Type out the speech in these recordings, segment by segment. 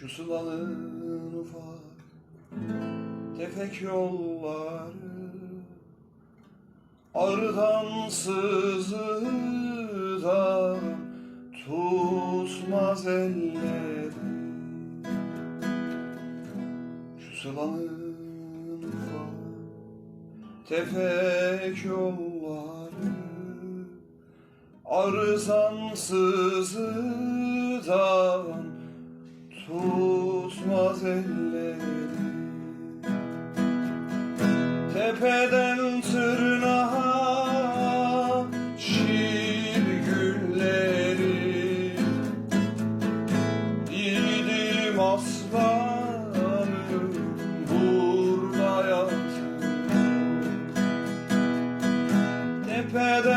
Şu sılanın ufak tefek yolları Arıdan sızıdan tutmaz elleri. Şu sılanın ufak tefek yolları Arızan sızıdan tutmaz elleri Tepeden tırnağa şiir gülleri. Yiğidim aslanım burada yatır Tepeden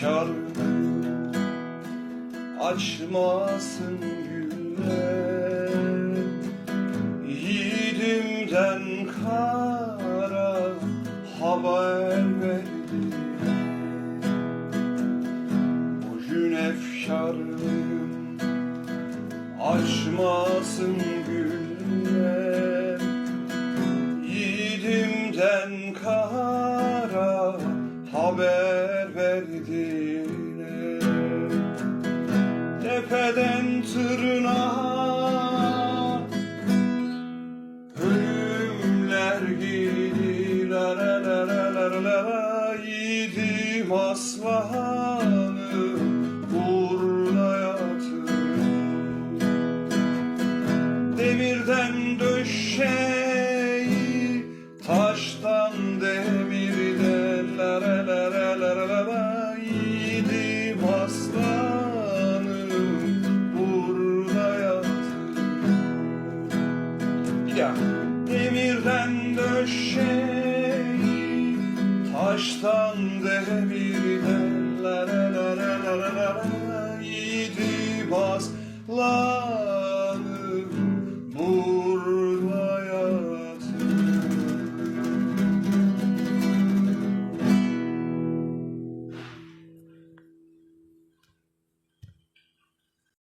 Efkarım açmasın güller Yiğidimden kara haber verdi. Bugün efkarım açmasın güller Yiğidimden kara haber verdiler Tepeden tırnağa Ölümler gidiler la la la la la la Yiğidim aslanım demirden döşeyi Taştan dere birden la la la la la la la Yiğidi bas la